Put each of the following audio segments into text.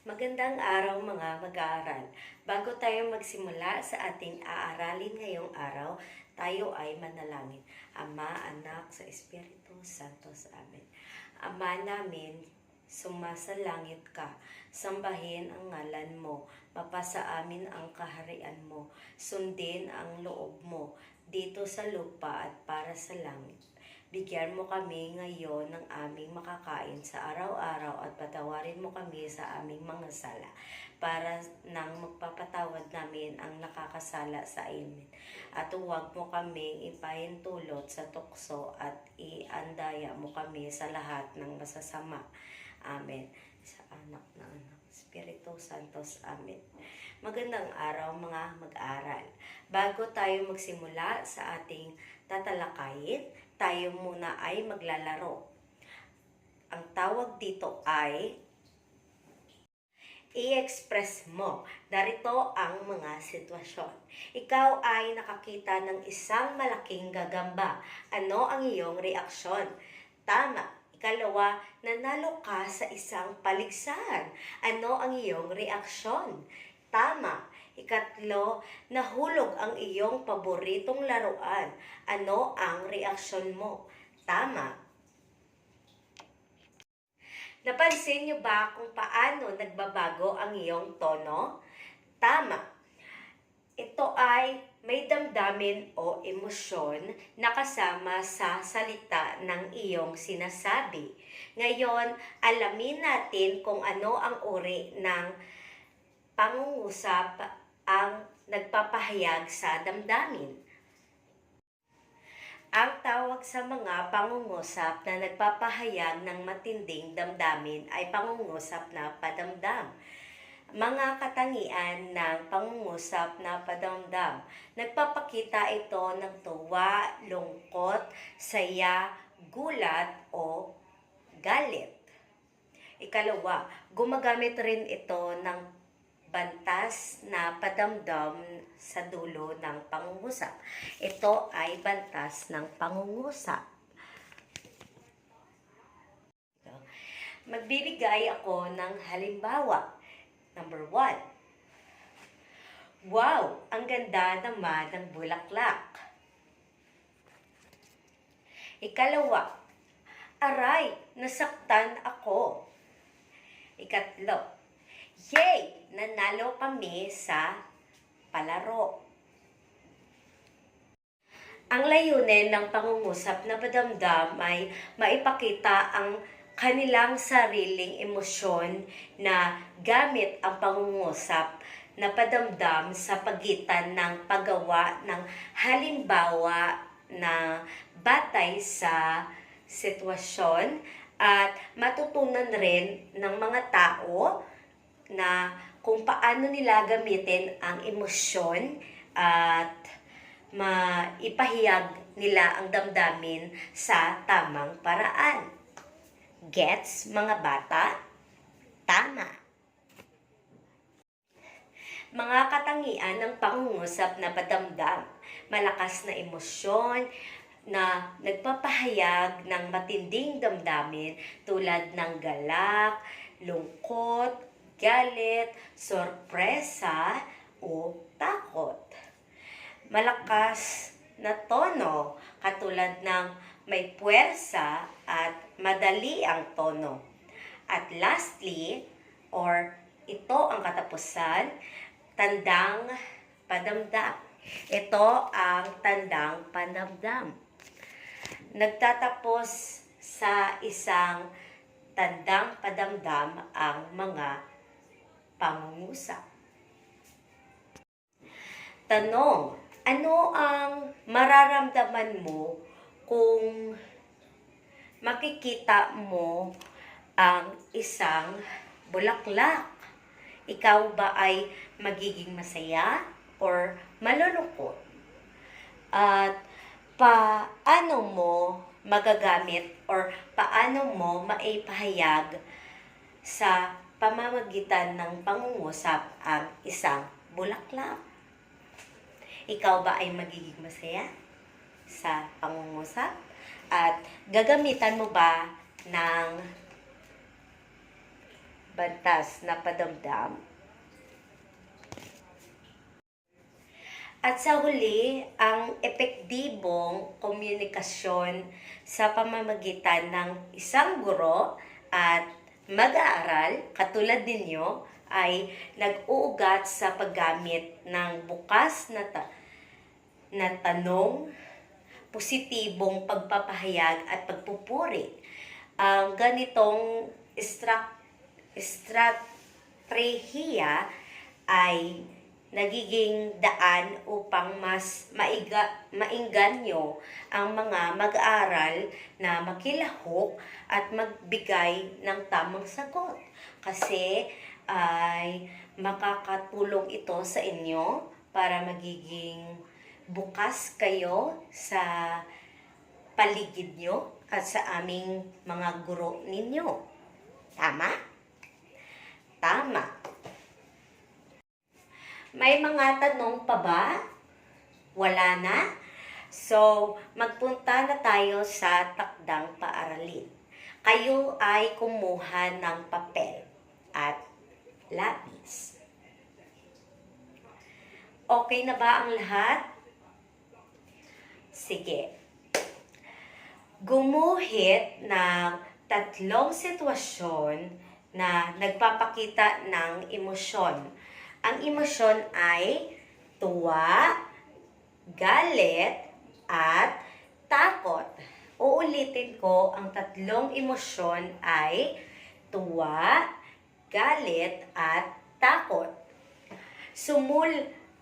Magandang araw mga mag-aaral. Bago tayo magsimula sa ating aaralin ngayong araw, tayo ay manalangin. Ama, Anak, sa Espiritu Santo sa amin. Ama namin, sumasalangit ka. Sambahin ang ngalan mo. Mapasa amin ang kaharian mo. Sundin ang loob mo dito sa lupa at para sa langit. Bigyan mo kami ngayon ng aming makakain sa araw-araw at patawarin mo kami sa aming mga sala para nang magpapatawad namin ang nakakasala sa amin. At huwag mo kaming ipahintulot sa tukso at iandaya mo kami sa lahat ng masasama. Amen. Sa anak na anak. Espiritu Santos. Amen. Magandang araw mga mag-aral. Bago tayo magsimula sa ating tatalakayin, tayo muna ay maglalaro. Ang tawag dito ay i-express mo. Darito ang mga sitwasyon. Ikaw ay nakakita ng isang malaking gagamba. Ano ang iyong reaksyon? Tama. Ikalawa, nanalo ka sa isang paligsahan. Ano ang iyong reaksyon? Tama. Ikatlo, nahulog ang iyong paboritong laruan. Ano ang reaksyon mo? Tama. Napansin niyo ba kung paano nagbabago ang iyong tono? Tama. Ito ay may damdamin o emosyon na kasama sa salita ng iyong sinasabi. Ngayon, alamin natin kung ano ang uri ng pangungusap ang nagpapahayag sa damdamin. Ang tawag sa mga pangungusap na nagpapahayag ng matinding damdamin ay pangungusap na padamdam. Mga katangian ng pangungusap na padamdam. Nagpapakita ito ng tuwa, lungkot, saya, gulat o galit. Ikalawa, gumagamit rin ito ng bantas na padamdam sa dulo ng pangungusap. Ito ay bantas ng pangungusap. Magbibigay ako ng halimbawa. Number one. Wow! Ang ganda naman ng bulaklak. Ikalawa. Aray! Nasaktan ako. Ikatlo. Yay! Nanalo kami sa palaro. Ang layunin ng pangungusap na padamdam ay maipakita ang kanilang sariling emosyon na gamit ang pangungusap na padamdam sa pagitan ng paggawa ng halimbawa na batay sa sitwasyon at matutunan rin ng mga tao na kung paano nila gamitin ang emosyon at maipahiyag nila ang damdamin sa tamang paraan. Gets, mga bata? Tama. Mga katangian ng pangungusap na padamdam, malakas na emosyon, na nagpapahayag ng matinding damdamin tulad ng galak, lungkot, galit, sorpresa, o takot. Malakas na tono katulad ng may puwersa at madali ang tono. At lastly, or ito ang katapusan, tandang padamdam. Ito ang tandang padamdam. Nagtatapos sa isang tandang padamdam ang mga pangungusap. Tanong, ano ang mararamdaman mo kung makikita mo ang isang bulaklak? Ikaw ba ay magiging masaya or malulungkot? At paano mo magagamit or paano mo maipahayag sa pamamagitan ng pangungusap ang isang bulaklak? Ikaw ba ay magiging masaya sa pangungusap? At gagamitan mo ba ng bantas na padamdam. At sa huli, ang epektibong komunikasyon sa pamamagitan ng isang guro at mag-aaral katulad ninyo ay nag-uugat sa paggamit ng bukas na, ta- na tanong, positibong pagpapahayag at pagpupuri. Ang ganitong strat- strategiya ay nagiging daan upang mas maiga, mainganyo ang mga mag-aaral na makilahok at magbigay ng tamang sagot. Kasi ay makakatulong ito sa inyo para magiging bukas kayo sa paligid nyo at sa aming mga guro ninyo. Tama. May mga tanong pa ba? Wala na? So, magpunta na tayo sa takdang paaralin. Kayo ay kumuha ng papel at lapis. Okay na ba ang lahat? Sige. Gumuhit ng tatlong sitwasyon na nagpapakita ng emosyon. Ang emosyon ay tuwa, galit, at takot. Uulitin ko, ang tatlong emosyon ay tuwa, galit, at takot. Sumul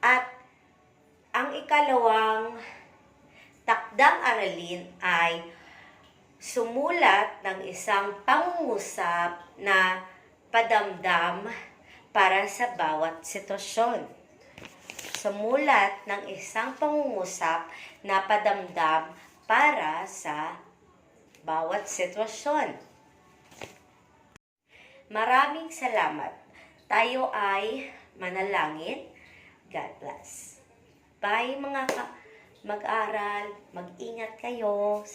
at ang ikalawang takdang aralin ay sumulat ng isang pangungusap na padamdam para sa bawat sitwasyon. Sumulat ng isang pangungusap na padamdam para sa bawat sitwasyon. Maraming salamat. Tayo ay manalangin. God bless. Bye mga mag-aral. Mag-ingat kayo.